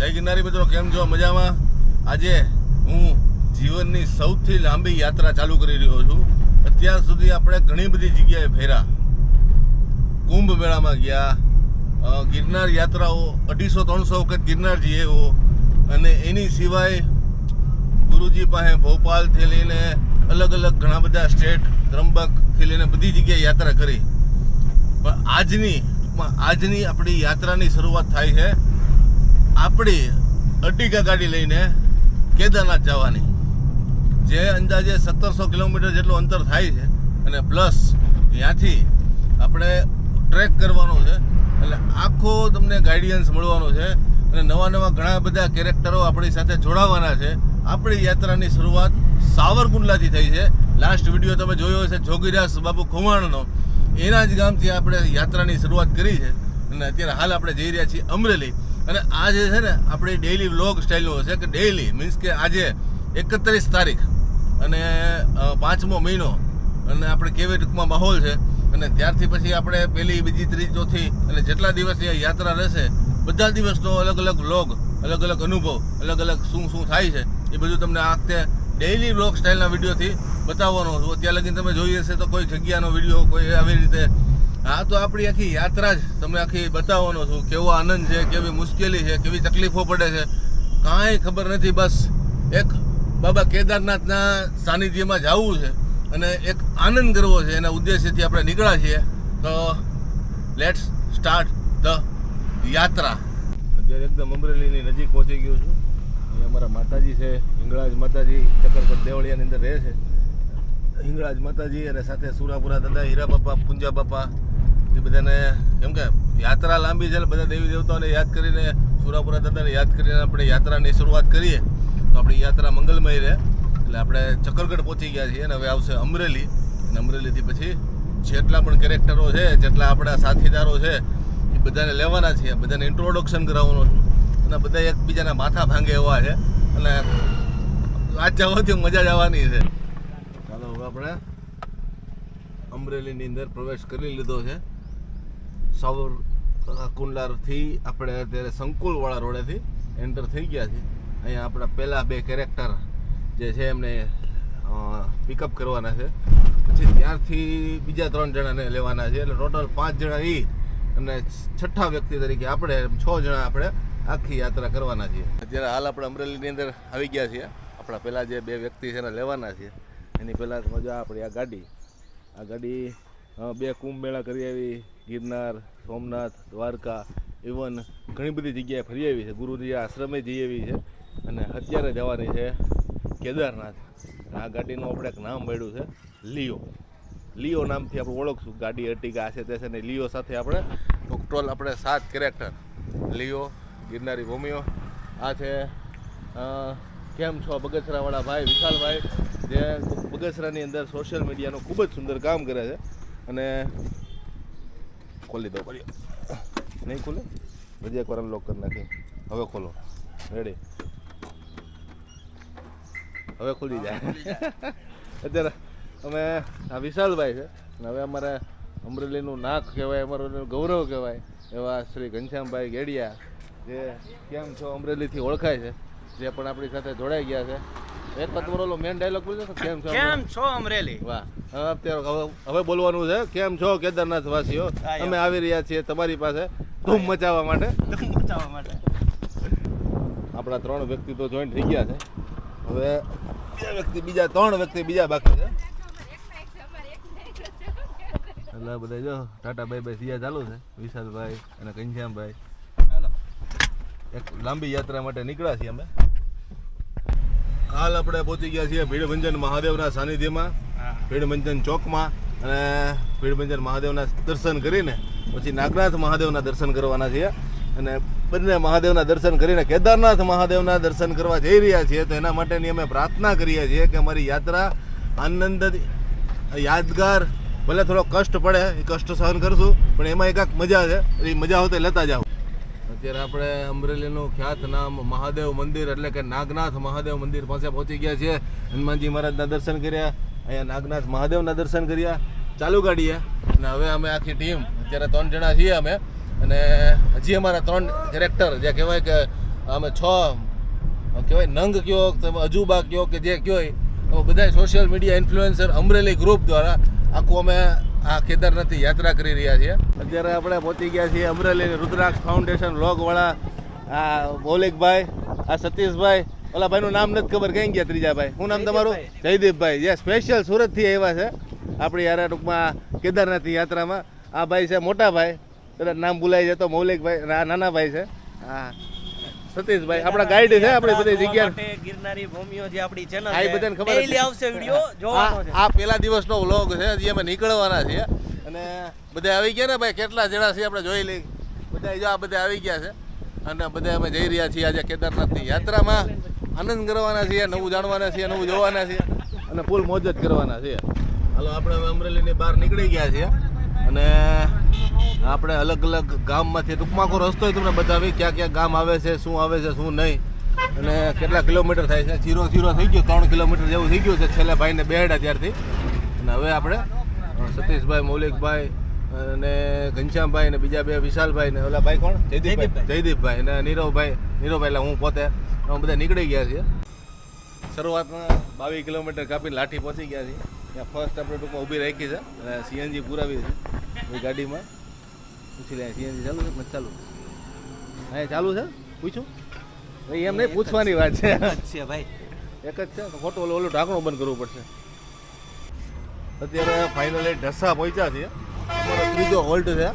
જય ગિરનારી મિત્રો, કેમ છો? મજામાં? આજે હું જીવનની સૌથી લાંબી યાત્રા ચાલુ કરી રહ્યો છું. અત્યાર સુધી આપણે ઘણી બધી જગ્યાએ ફેર્યા કુંભ મેળામાં ગયા. ગિરનાર યાત્રાઓ અઢીસો, ત્રણસો વખત ગિરનાર જઈએ અને એની સિવાય ગુરુજી પાસે ભોપાલથી લઈને અલગ અલગ ઘણા બધા સ્ટેટ ત્રંબકથી લઈને બધી જગ્યાએ યાત્રા કરી. પણ આજની આજની આપણી યાત્રાની શરૂઆત થાય છે. આપણી અટીકા ગાડી લઈને કેદારનાથ જવાની. જે અંદાજે સત્તરસો કિલોમીટર જેટલું અંતર થાય છે અને પ્લસ ત્યાંથી આપણે ટ્રેક કરવાનો છે. એટલે આખો તમને ગાઈડન્સ મળવાનો છે અને નવા નવા ઘણા બધા કેરેક્ટરો આપણી સાથે જોડાવાના છે. આપણી યાત્રાની શરૂઆત સાવરકુંડલાથી થઈ છે. લાસ્ટ વીડિયો તમે જોયો હશે જોગીરાસ બાબુ ખુમાણનો. એના જ ગામથી આપણે યાત્રાની શરૂઆત કરી છે. અને અત્યારે હાલ આપણે જઈ રહ્યા છીએ અમરેલી. અને આ જે છે ને, આપણી ડેઈલી વ્લોગ સ્ટાઇલનો હશે કે ડેઈલી મીન્સ કે આજે એકત્રીસ તારીખ અને પાંચમો મહિનો અને આપણે કેવી ટૂંકમાં માહોલ છે. અને ત્યારથી પછી આપણે પહેલી બીજી, ત્રીજી, ચોથી અને જેટલા દિવસની આ યાત્રા રહેશે, બધા દિવસનો અલગ અલગ વ્લોગ અલગ અલગ અનુભવ, અલગ અલગ શું શું થાય છે, એ બધું તમને આ વખતે ડેઈલી વ્લોગ સ્ટાઇલના વિડીયોથી બતાવવાનો છું. અત્યાર લગી તમે જોઈ હશે તો કોઈ જગ્યાનો વીડિયો કોઈ આવી રીતે હા, તો આપણી આખી યાત્રા જ. તમને આખી બતાવવાનો છું, કેવો આનંદ છે, કેવી મુશ્કેલી છે, કેવી તકલીફો પડે છે. કાંઈ ખબર નથી, બસ એક બાબા કેદારનાથના સાનિધ્યમાં જવું છે અને એક આનંદ કરવો છે, એના ઉદ્દેશ્યથી આપણે નીકળ્યા છીએ. તો લેટ્સ સ્ટાર્ટ ધ યાત્રા. અત્યારે એકદમ અમરેલીની નજીક પહોંચી ગયો છું. અહીંયા અમારા માતાજી છે, હિંગળાજ માતાજી ચક્કરપટ દેવળિયાની અંદર રહે છે. હિંગળાજ માતાજી અને સાથે સુરાપુરા દાદા, હીરા બાપા, પૂંજા બાપા એ બધાને કેમ કે યાત્રા લાંબી છે બધા દેવી દેવતાઓને યાદ કરીને, સુરાપુરા દાદાને યાદ કરીને આપણે યાત્રાની શરૂઆત કરીએ, તો આપણી યાત્રા મંગલમય રહે. એટલે આપણે ચક્કરગઢ પહોંચી ગયા છીએ અને હવે આવશે અમરેલી. અને અમરેલીથી પછી જેટલા પણ કેરેક્ટરો છે, જેટલા આપણા સાથીદારો છે, એ બધાને લેવાના છીએ. બધાને ઇન્ટ્રોડક્શન કરાવવાનો છું. અને બધા એકબીજાના માથા ભાંગે એવા છે. અને આજ જવાથી મજા જ આવવાની છે. ચાલો, હવે આપણે અમરેલીની અંદર પ્રવેશ કરી લીધો છે. સાવર કુંડલારથી આપણે અત્યારે સંકુલવાળા રોડેથી એન્ટર થઈ ગયા છે અહીંયા આપણા પહેલાં બે કેરેક્ટર જે છે એમને પિકઅપ કરવાના છે. પછી ત્યારથી બીજા ત્રણ જણાને લેવાના છે. એટલે ટોટલ પાંચ જણા એ અને છઠ્ઠા વ્યક્તિ તરીકે આપણે છ જણા આપણે આખી યાત્રા કરવાના છીએ. અત્યારે હાલ આપણે અમરેલીની અંદર આવી ગયા છીએ. આપણા પહેલાં જે બે વ્યક્તિ છે એને લેવાના છે. એની પહેલાં મજા આપણી આ ગાડી. આ ગાડી બે કુંભ મેળા કરી આવી. ગિરનાર, સોમનાથ, દ્વારકા ઇવન ઘણી બધી જગ્યાએ ફરી આવી છે. ગુરુજી આશ્રમે જઈ આવી છે અને અત્યારે જવાની છે કેદારનાથ. આ ગાડીનું આપણે એક નામ મળ્યું છે, લિયો. લિયો નામથી આપણે ઓળખશું. ગાડી અર્ટિગા આ છે, તે છે ને લિયો સાથે આપણે ટોટલ આપણે સાત કેરેક્ટર લિયો, ગિરનારી ભૂમિઓ. આ છે કેમ છો બગસરાવાળા ભાઈ, વિશાલભાઈ? જે બગસરાની અંદર સોશિયલ મીડિયાનું ખૂબ જ સુંદર કામ કરે છે. અને ખોલી દો પડી નહીં ખુલે? બધી એકવાર અનલોક કરી નાખી. હવે ખોલો. રેડી હવે ખુલી જાય. અત્યારે અમે આ વિશાલભાઈ છે. અને હવે અમારે અમરેલીનું નાક કહેવાય, અમારું ગૌરવ કહેવાય એવા શ્રી ઘનશ્યામભાઈ ગેડિયા, જે કેમ છો અમરેલીથી ઓળખાય છે, જે પણ આપણી સાથે જોડાઈ ગયા છે. એક વાર તમારો મેન ડાયલોગ બોલજો કેમ છો કેમ છો અમરેલી? વાહ. હવે હવે બોલવાનું છે કેમ છો કેદારનાથ વાસીઓ અમે આવી રહ્યા છીએ તમારી પાસે ધૂમ મચાવવા માટે. ધૂમ મચાવવા માટે. આપણા ત્રણ વ્યક્તિ તો જોઈન્ટ થઈ ગયા છે. હવે બે વ્યક્તિ બીજા ત્રણ વ્યક્તિ બીજા બાકી છે. એટલે બધા જો ટાટા બાય બાય સિયા ચાલુ છે. વિશાલભાઈ અને ઘનશ્યામભાઈ. એક લાંબી યાત્રા માટે નીકળ્યા છીએ અમે. હાલ આપણે પહોંચી ગયા છીએ ભીડભંજન મહાદેવના સાનિધ્યમાં ભીડભંજન ચોકમાં અને ભીડભંજન મહાદેવના દર્શન કરીને પછી નાગનાથ મહાદેવના દર્શન કરવાના છીએ અને બંને મહાદેવના દર્શન કરીને કેદારનાથ મહાદેવના દર્શન કરવા જઈ રહ્યા છીએ. તો એના માટેની અમે પ્રાર્થના કરીએ છીએ કે અમારી યાત્રા આનંદ યાદગાર ભલે થોડો કષ્ટ પડે એ કષ્ટ સહન કરશું પણ એમાં એકાક મજા છે એ મજા હોય તો લેતા જાઓ. અત્યારે આપણે અમરેલીનું ખ્યાત નામ મહાદેવ મંદિર એટલે કે નાગનાથ મહાદેવ મંદિર પાસે પહોંચી ગયા છીએ. હનુમાનજી મહારાજના દર્શન કર્યા, અહીંયા નાગનાથ મહાદેવના દર્શન કર્યા. ચાલુ ગાડીએ. અને હવે અમે આખી ટીમ, અત્યારે ત્રણ જણા છીએ અમે. અને હજી અમારા ત્રણ કેરેક્ટર જે કહેવાય કે અમે છ, કહેવાય નંગ કયો, તમે અજુબા કયો કે જે કયો બધા social media influencer Amreli group દ્વારા આખું અમે આ કેદારનાથની યાત્રા કરી રહ્યા છીએ. અત્યારે આપણે પહોંચી ગયા છીએ અમરેલી રુદ્રાક્ષ ફાઉન્ડેશન લોગવાળા આ મૌલિકભાઈ આ સતીશભાઈ. ઓલા ભાઈનું નામ નથી ખબર કઈ ગયા ત્રીજા ભાઈ શું નામ તમારું? જયદીપભાઈ. જે સ્પેશિયલ સુરતથી આવ્યા છે આપણી યાર ટૂંકમાં કેદારનાથની યાત્રામાં. આ ભાઈ છે મોટા ભાઈ કદાચ નામ ભૂલાઈ જાય તો મૌલિકભાઈ આ નાના ભાઈ છે. હા. સતીશભાઈ આપણા ગાઈડ છે આપણે બધી જગ્યા ગિરનારી ભૂમિઓ જે આપણી ચેનલ આ બધાને ખબર ડેઈલી છે. આવશે વિડિયો જોવાનો છે. આ પહેલા દિવસનો વ્લોગ છે હજી અમે નીકળવાના છીએ. અને બધા આવી ગયા ને ભાઈ? કેટલા જણા છે આપણે જોઈ લઈ બધા જો આ બધા આવી ગયા છે. અને બધા અમે જઈ રહ્યા છીએ આજે કેદારનાથની યાત્રામાં. આનંદ કરવાના છીએ નવું જાણવાના છીએ નવું જોવાના છીએ. અને ફૂલ મોજ જ કરવાના છીએ. હાલો આપણે અમરેલીની બહાર નીકળી ગયા છીએ. અને આપણે અલગ અલગ ગામમાંથી ટૂંકમાં આખો રસ્તો તમને બતાવી ક્યાં ક્યાં ગામ આવે છે શું આવે છે શું નહીં. અને કેટલા કિલોમીટર થાય છે? જીરો જીરો થઈ ગયો ત્રણ કિલોમીટર જેવું થઈ ગયું છે. છેલ્લા ભાઈને બેડા ત્યારથી. અને હવે આપણે સતીશભાઈ મૌલિકભાઈ અને ઘનશ્યામભાઈ ને બીજા બે વિશાલભાઈ ને ઓલા ભાઈ કોણ? જયદીપભાઈ. જયદીપભાઈ અને નીરવભાઈ. નીરવભાઈ એટલે હું પોતે અમે બધા નીકળી ગયા છીએ. શરૂઆતમાં બાવીસ કિલોમીટર કાપીને લાઠી પહોંચી ગયા છીએ. ત્યાં ફર્સ્ટ આપણે ટૂંકમાં ઊભી રાખી છે અને સીએનજી પુરાવી છે. ગાડીમાં. પૂછી લે સીએનજી ચાલુ છે ચાલુ? હા ચાલુ છે? પૂછું? ભાઈ એમ નહીં પૂછવાની વાત છે. છે ભાઈ. એક જ છે? ખોટું ઓલું ઓલું ઢાંકણું બંધ કરવું પડશે. અત્યારે ફાઇનલી ઢસા પહોંચ્યા છીએ અમારો ત્રીજો હોલ્ટ છે.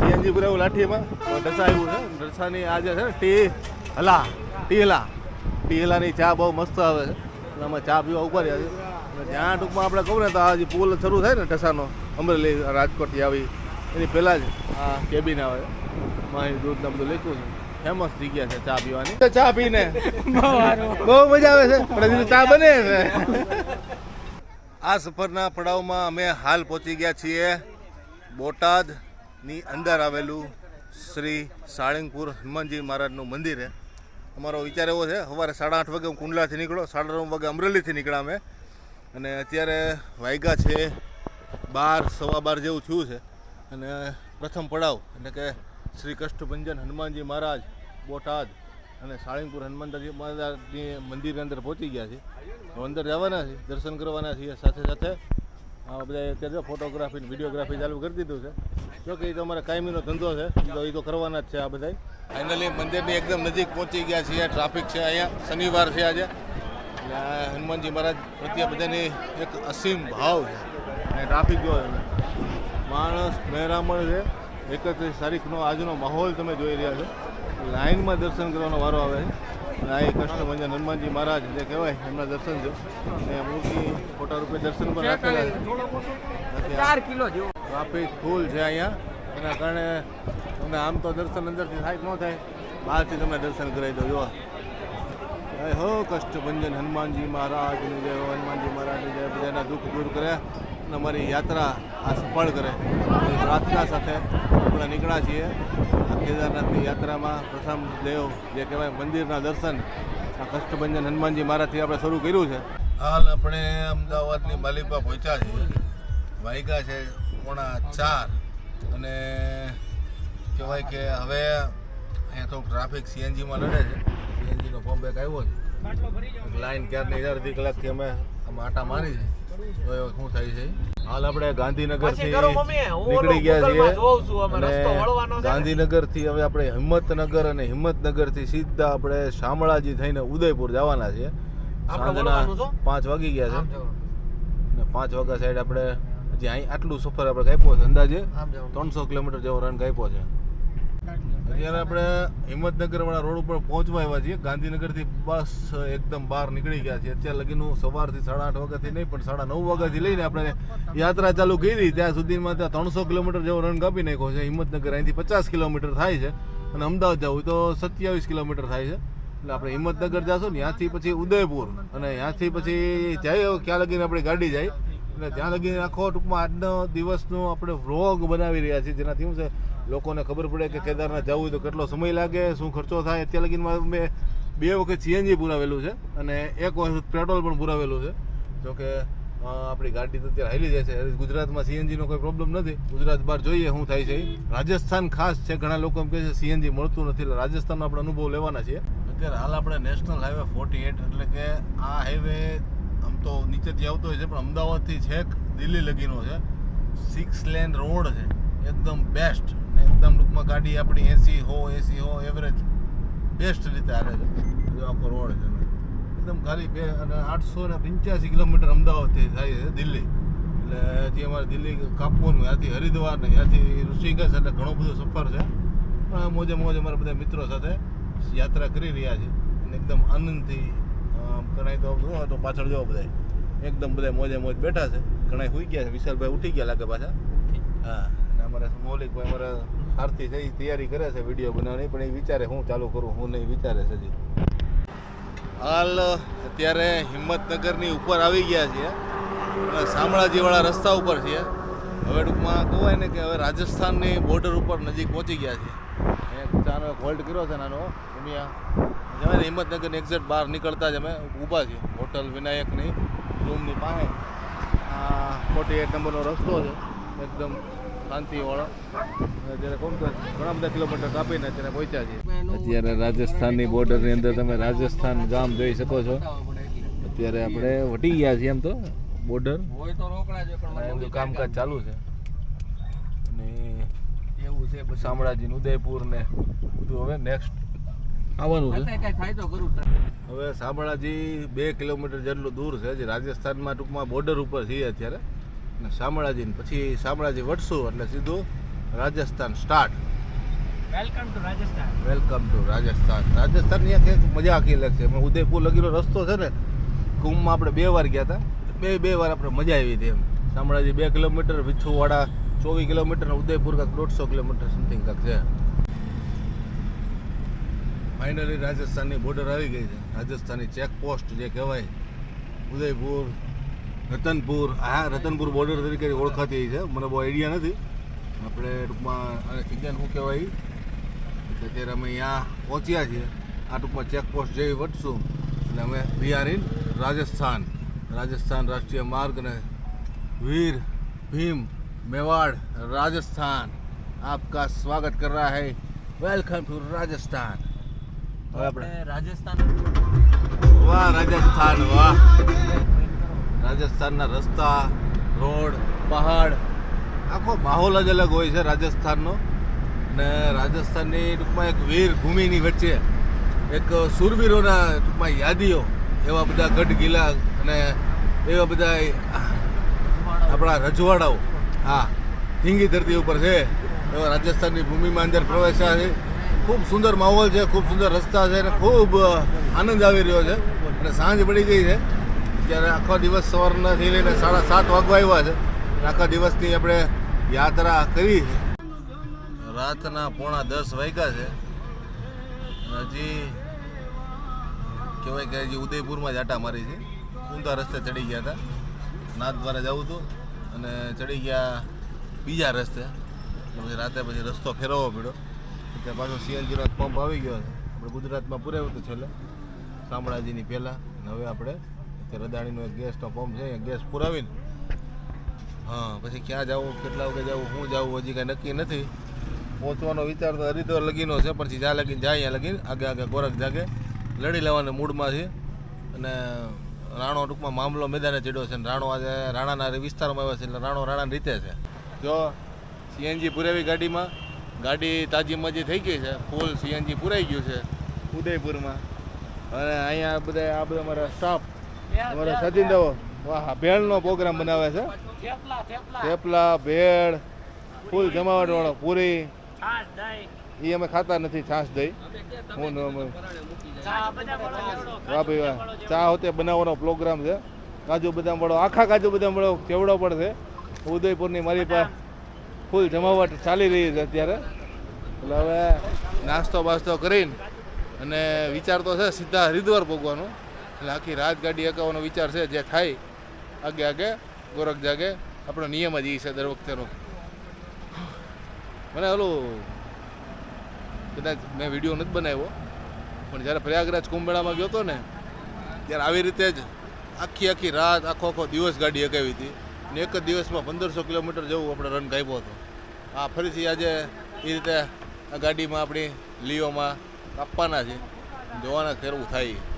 સીએનજી પુરાવું લાઠીમાં. ઢસા આવ્યું છે. ઢસાની આજે છે ને ટી હલા ટી હલા ટી હલાની ચા બહુ મસ્ત આવે છે. અમે ચા પીવા ઊભા રહ્યા છીએ ત્યાં ટૂંકમાં આપણે કહું ને તો આ જે પુલ શરૂ થાય ને ઢસાનો અમરેલી રાજકોટથી આવી એની પહેલાં જ આ કેબિન આવે. માહી દૂધ ને બધું લખ્યું છે. ફેમસ જગ્યા છે ચા પીવાની. ચા પીને. બહુ મજા આવે છે. ચા બને છે. આ સફરના પડાવમાં અમે હાલ પહોંચી ગયા છીએ બોટાદની અંદર આવેલું શ્રી સાળંગપુર હનુમાનજી મહારાજનું મંદિર છે. અમારો વિચાર એવો છે સવારે સાડા આઠ વાગે હું કુંડલાથી નીકળો સાડા નવ વાગે અમરેલીથી નીકળ્યા અમે. અને અત્યારે વાયગા છે બાર, સવા બાર જેવું થયું છે. અને પ્રથમ પડાવ, એટલે કે શ્રી કષ્ટભંજન હનુમાનજી મહારાજ, બોટાદ અને સાળંગપુર હનુમાનજી મહારાજની મંદિરની અંદર પહોંચી ગયા છે. અંદર જવાના છે, દર્શન કરવાના છીએ સાથે સાથે બધા અત્યારે ફોટોગ્રાફી વિડીયોગ્રાફી ચાલુ કરી દીધું છે. જો કે એ તો અમારે કાયમીનો ધંધો છે, તો એ તો કરવાના જ છે આ બધા ફાઇનલી મંદિરની એકદમ નજીક પહોંચી ગયા છીએ ટ્રાફિક છે અહીંયા, શનિવાર છે આજે. એટલે આ હનુમાનજી મહારાજ પ્રત્યે બધાની એક અસીમ ભાવ છે. અને ટ્રાફિક જો માણસ મહેરામણ છે. એકત્રીસ તારીખનો આજનો માહોલ તમે જોઈ રહ્યા છો. લાઈનમાં દર્શન કરવાનો વારો આવે છે. અને આ એક કષ્ટભંજન હનુમાનજી મહારાજ જે કહેવાય એમના દર્શન છે અને મૂર્તિ ખોટા રૂપે દર્શન પણ રાખેલા છે. જેવો. ટ્રાફિક ફૂલ છે અહીંયા. એના કારણે તમને આમ તો દર્શન અંદરથી થાય ન થાય બહારથી તમે દર્શન કરાવી દો જો જય હો, કષ્ટભંજન હનુમાનજી મહારાજની જય હનુમાનજી મહારાજને જય બધાના દુઃખ દૂર કરે અને અમારી યાત્રા આ સફળ કરે. પ્રાર્થના સાથે આપણે નીકળ્યા છીએ આ કેદારનાથની યાત્રામાં. પ્રથમ દેવ જે કહેવાય મંદિરના દર્શન, આ કષ્ટભંજન હનુમાનજી મહારાજથી આપણે શરૂ કર્યું છે. હાલ આપણે અમદાવાદની માલિપા પહોંચ્યા છીએ. વાયગા છે પોણા ચાર. અને કહેવાય કે હવે અહીંયા તો ટ્રાફિક સીએનજીમાં લડે છે. સીએનજીનો પંપ એક આવ્યો છે. લાઈન ક્યારની અડધી કલાકથી અમે આટા મારી છે. તો શું થાય છે? હાલ આપણે ગાંધીનગરથી નીકળી ગયા છીએ ગાંધીનગરથી હવે આપણે હિંમતનગર અને હિંમતનગરથી સીધા આપણે શામળાજી થઈને ઉદયપુર જવાના છીએ. સાંજના પાંચ વાગી ગયા છે. ને અને પાંચ વાગ્યા સાઈડ આપણે હજી અહીં આટલું સફર આપણે કાપ્યો છે અંદાજે ત્રણસો કિલોમીટર જેવો રન કાપ્યો છે. અત્યારે આપણે હિંમતનગર વાળા રોડ ઉપર પહોંચવા આવ્યા છીએ. ગાંધીનગરથી બસ એકદમ બહાર નીકળી ગયા છીએ. અત્યારે લગીનું સવારથી સાડા આઠ વાગ્યાથી નહીં, પણ સાડા નવ વાગ્યાથી લઈને આપણે યાત્રા ચાલુ કરી. ત્યાં સુધીમાં ત્યાં ત્રણસો કિલોમીટર જેવો રન કાપી નાખ્યો છે. હિંમતનગર અહીંથી પચાસ કિલોમીટર થાય છે અને અમદાવાદ જવું તો સત્યાવીસ કિલોમીટર થાય છે. એટલે આપણે હિંમતનગર જાશું ને ત્યાંથી પછી ઉદયપુર અને ત્યાંથી પછી જાય ક્યાં લગીને આપણી ગાડી જાય. એટલે ત્યાં લગીને આખો ટૂંકમાં આજનો દિવસનો આપણે વ્લોગ બનાવી રહ્યા છીએ. જેનાથી શું છે લોકોને ખબર પડે કે કેદારનાથ જવું તો કેટલો સમય લાગે, શું ખર્ચો થાય. અત્યારે લગીનમાં મેં બે વખત સીએનજી પુરાવેલું છે અને એક વખત પેટ્રોલ પણ પુરાવેલું છે. જોકે આપણી ગાડી તો અત્યારે હાલી જાય છે. ગુજરાતમાં સીએનજીનો કોઈ પ્રોબ્લેમ નથી. ગુજરાત બહાર જોઈએ શું થાય છે. રાજસ્થાન ખાસ છે. ઘણા લોકો એમ કહે છે સીએનજી મળતું નથી. એટલે રાજસ્થાનનો આપણે અનુભવ લેવાના છીએ. અત્યારે હાલ આપણે નેશનલ હાઈવે ફોર્ટી એટ એટલે કે આ હાઈવે આમ તો નીચેથી આવતો હોય છે, પણ અમદાવાદથી છેક દિલ્હી લગીનો છે. સિક્સ લેન રોડ છે. એકદમ બેસ્ટ એકદમ ટૂંકમાં ગાડી આપણી એસી હો એસી હો એવરેજ બેસ્ટ રીતે હાલે છે. જો આખો રોડ છે એકદમ ખાલી બે અને આઠસો ને પંચ્યાસી કિલોમીટર અમદાવાદથી થાય છે દિલ્હી. એટલે હજી અમારે દિલ્હી કાપવાનું ત્યાંથી હરિદ્વાર ને ત્યાંથી ઋષિકેશ એટલે ઘણો બધો સફર છે. પણ મોજે મોજ અમારા બધા મિત્રો સાથે યાત્રા કરી રહ્યા છે. અને એકદમ આનંદથી ઘણાય તો જુઓ તો પાછળ જોવો બધા એકદમ બધા મોજે મોજ બેઠા છે. ઘણા સુઈ ગયા છે. વિશાલભાઈ ઉઠી ગયા લાગે પાછા. હા. અમારા મૌલિકભાઈ અમારે છે એ તૈયારી કરે છે વીડિયો બનાવવાની, પણ એ વિચારે હું ચાલુ કરું, હું નહીં વિચારે છે હજી. હાલ અત્યારે હિંમતનગરની ઉપર આવી ગયા છીએ. અને શામળાજીવાળા રસ્તા ઉપર છીએ. હવે ટૂંકમાં કહેવાય ને કે હવે રાજસ્થાનની બોર્ડર ઉપર નજીક પહોંચી ગયા છીએ. એક ચાનો એક હોલ્ડ કર્યો છે નાનો, ઉમિયા. જમે ને હિંમતનગરની એક્ઝેક્ટ બહાર નીકળતા જ અમે ઊભા છીએ. હોટલ વિનાયકની, રૂમની પાસે. આ ફોર્ટી એટ નંબરનો રસ્તો છે. એકદમ શાંતિવાળો અત્યારે તો ઘણા બધા કિલોમીટર કાપીને અત્યારે પહોંચ્યા છીએ. અત્યારે રાજસ્થાનની બોર્ડરની અંદર તમે રાજસ્થાન ગામ જોઈ શકો છો. અત્યારે આપણે વટી ગયા છીએ એમ તો બોર્ડર હોય તો રોકડા છે પણ એમનું કામકાજ ચાલુ છે. અને એવું છે શામળાજી ઉદયપુર ને બધું હવે નેક્સ્ટ આવવાનું છે. હવે શામળાજી બે કિલોમીટર જેટલું દૂર છે જે રાજસ્થાનમાં ટૂંકમાં બોર્ડર ઉપર છીએ અત્યારે. અને શામળાજી પછી શામળાજી વટશું એટલે સીધું Rajasthan start welcome to Rajasthan welcome to Rajasthan રાજસ્થાનની એક એક મજા આખી લાગશે એમાં ઉદયપુર લગીનો રસ્તો છે ને કુંભમાં આપણે બે વાર ગયા હતા. બે બે વાર આપણે મજા આવી હતી એમ. શામળાજી બે કિલોમીટર વિછુવાડા ચોવીસ કિલોમીટર ને ઉદયપુર કાંક દોઢસો કિલોમીટર સમથિંગ કાંક છે. ફાઇનલી રાજસ્થાનની બોર્ડર આવી ગઈ છે. રાજસ્થાનની ચેકપોસ્ટ જે કહેવાય ઉદયપુર રતનપુર હા રતનપુર બોર્ડર તરીકે ઓળખાતી છે. મને બહુ આઈડિયા નથી. આપણે ટૂંકમાં આને શું કહેવાય? અત્યારે અમે અહીંયા પહોંચ્યા છીએ. આ ટૂંકમાં ચેકપોસ્ટ જેવી વટશું એટલે અમે we are in Rajasthan. Rajasthan રાષ્ટ્રીય માર્ગ અને વીર ભીમ મેવાડ રાજસ્થાન. આપકા સ્વાગત કર રહા હૈ. Welcome to Rajasthan. હવે આપણે રાજસ્થાન વાહ રાજસ્થાન વાહ. રાજસ્થાનના રસ્તા, રોડ, પહાડ, આખો માહોલ જ અલગ હોય છે રાજસ્થાનનો. ને રાજસ્થાનની ટૂંકમાં એક વીર ભૂમિની વચ્ચે એક સુરવીરોના ટૂંકમાં યાદીઓ, એવા બધા ગઢ ગીલા અને એવા બધા આપણા રજવાડાઓ, હા ધીંગી ધરતી ઉપર છે. એવા રાજસ્થાનની ભૂમિમાં અંદર પ્રવેશ્યા છે. ખૂબ સુંદર માહોલ છે, ખૂબ સુંદર રસ્તા છે અને ખૂબ આનંદ આવી રહ્યો છે. અને સાંજ પડી ગઈ છે. ત્યારે આખો દિવસ સવારનાથી લઈને સાડા સાત વાગવા આવ્યા છે. આખા દિવસની આપણે યાત્રા કરી રાતના પોણા દસ વાગ્યા છે. હજી કહેવાય કે હજી ઉદયપુરમાં જ આટા મારી છે. ઊંધા રસ્તે ચડી ગયા હતા. નાથ દ્વારા જવું હતું અને ચડી ગયા બીજા રસ્તે. પછી રાતે પછી રસ્તો ફેરવવો પડ્યો. ત્યાં પાછો સીએનજીનો પંપ આવી ગયો છે. આપણે ગુજરાતમાં પૂરાવ્યું હતું છેલ્લે. શામળાજીની પહેલાં. હવે આપણે અત્યારે રદાણીનો એક ગેસનો પંપ છે, અહીંયા ગેસ પુરાવીને. હા, પછી ક્યાં જવું, કેટલા વાગે જવું શું જવું, હજી કાંઈ નક્કી નથી. પહોંચવાનો વિચાર તો હરિદ્વાર લગીનો છે પછી જ્યાં લગીને જાય, ત્યાં લગીને આગે આગે ગોરખ જાગે. લડી લેવાના મૂડમાં છે. અને રાણો ટૂંકમાં મામલો મેદાને ચડ્યો છે, અને રાણો આજે રાણાના વિસ્તારમાં આવ્યો છે, એટલે રાણો રાણાની રીતે છે. જો સીએનજી પુરાવી ગાડીમાં, ગાડી તાજી મજી થઈ ગઈ છે, ફૂલ સીએનજી પુરાઈ ગયું છે, ઉદયપુરમાં. અને અહીંયા બધા, આ બધા અમારા સ્ટાફ અમારા સચિન દેવો વાહ ભેળનો પ્રોગ્રામ બનાવે છે. થેપલા ભેળ ફૂલ જમાવટ વાળો પૂરી એ અમે ખાતા નથી છાશ દહીં. હું ન અમે. ચા બધા વાળો વાહ ભાઈ વાહ. ચા હોતે બનાવવાનો પ્રોગ્રામ છે. કાજુ બદામ વાળો આખા કાજુ બદામ વાળો કેવડો પણ છે ઉદયપુરની મારી પાસે ફૂલ જમાવટ ચાલી રહી છે અત્યારે. એટલે હવે નાસ્તો બાસ્તો કરીને અને વિચાર તો છે સીધા હરિદ્વાર પહોંચવાનો એટલે આખી રાત ગાડી હકાવવાનો વિચાર છે જે થાય, આગે આગે, ગોરખ જાગે. આપણો નિયમ જ એ છે દર વખતેનો. મને ઓલું, કદાચ મેં વીડિયો નથી બનાવ્યો, પણ જ્યારે પ્રયાગરાજ કુંભમેળામાં ગયો હતો ને, ત્યારે આવી રીતે જ આખી આખી રાત, આખો આખો દિવસ ગાડી હકાવી હતી. ને એક જ દિવસમાં પંદરસો કિલોમીટર જેવું આપણે રન કાપ્યો હતો. આ ફરીથી આજે એ રીતે આ ગાડીમાં આપણી લીઓમાં કાપવાના છે. જોવાના કેવું થાય.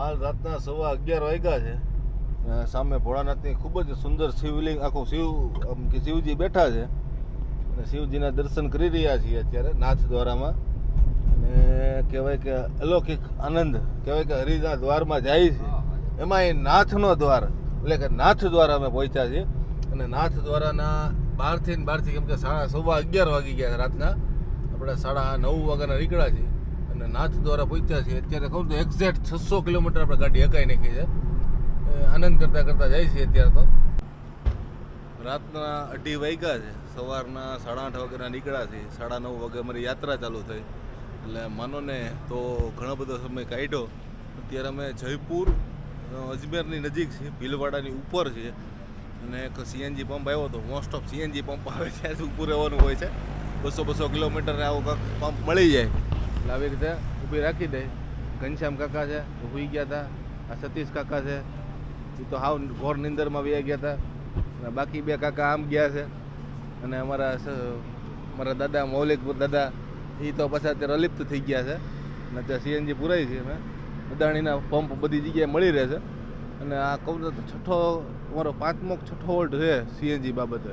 હાલ રાતના સવા અગિયાર વાગ્યા છે. સામે ભોળાનાથની ખૂબ જ સુંદર શિવલિંગ, આખું શિવ કે શિવજી બેઠા છે. અને શિવજીના દર્શન કરી રહ્યા છીએ અત્યારે નાથ દ્વારામાં. અને કહેવાય કે અલૌકિક આનંદ, કહેવાય કે હરિના દ્વારમાં જાય છે. એમાં એ નાથનો દ્વાર, એટલે કે નાથ દ્વારા અમે પહોંચ્યા છીએ. અને નાથ દ્વારાના બહારથી બહારથી કેમ કે સાડા સવા અગિયાર વાગી ગયા રાતના. આપણે સાડા નવ વાગ્યાના નીકળ્યા છીએ. અને નાથ દ્વારા પહોંચ્યા છીએ અત્યારે કહું તો એક્ઝેક્ટ છસો કિલોમીટર આપણે ગાડી હકાઈ નાખી છે. આનંદ કરતાં કરતાં જાય છે અત્યારે તો. રાતના અઢી વાગ્યા છે, સવારના સાડા આઠ વાગ્યાના નીકળ્યા છે, સાડા નવ વાગે અમારી યાત્રા ચાલુ થઈ. એટલે માનો ને તો ઘણો બધો સમય કાઢ્યો. અત્યારે અમે જયપુર અજમેરની નજીક છે ભીલવાડાની ઉપર છે અને એક સીએનજી પંપ આવ્યો હતો મોસ્ટ ઓફ સીએનજી પંપ આવે ત્યાંથી ઉપર રહેવાનું હોય છે. બસો બસો કિલોમીટરને આવો કંઈક પંપ મળી જાય. એટલે આવી રીતે ઊભી રાખી દે. ઘનશ્યામ કાકા છે ઊભી ગયા હતા આ સતીશ કાકા છે એ તો હાવ ઘોર નિંદરમાં વ્યા ગયા હતા અને બાકી બે કાકા આમ ગયા છે. અને અમારા મારા દાદા, મૌલિકપુર દાદા એ તો પાછા અત્યારે અલિપ્ત થઈ ગયા છે. અને અત્યારે સીએનજી પુરાઈ છે અમે અદાણીના પંપ બધી જગ્યાએ મળી રહે છે. અને આ કહું તો છઠ્ઠો, અમારો પાંચમો છઠ્ઠો વોલ્ટ છે સીએનજી બાબતે.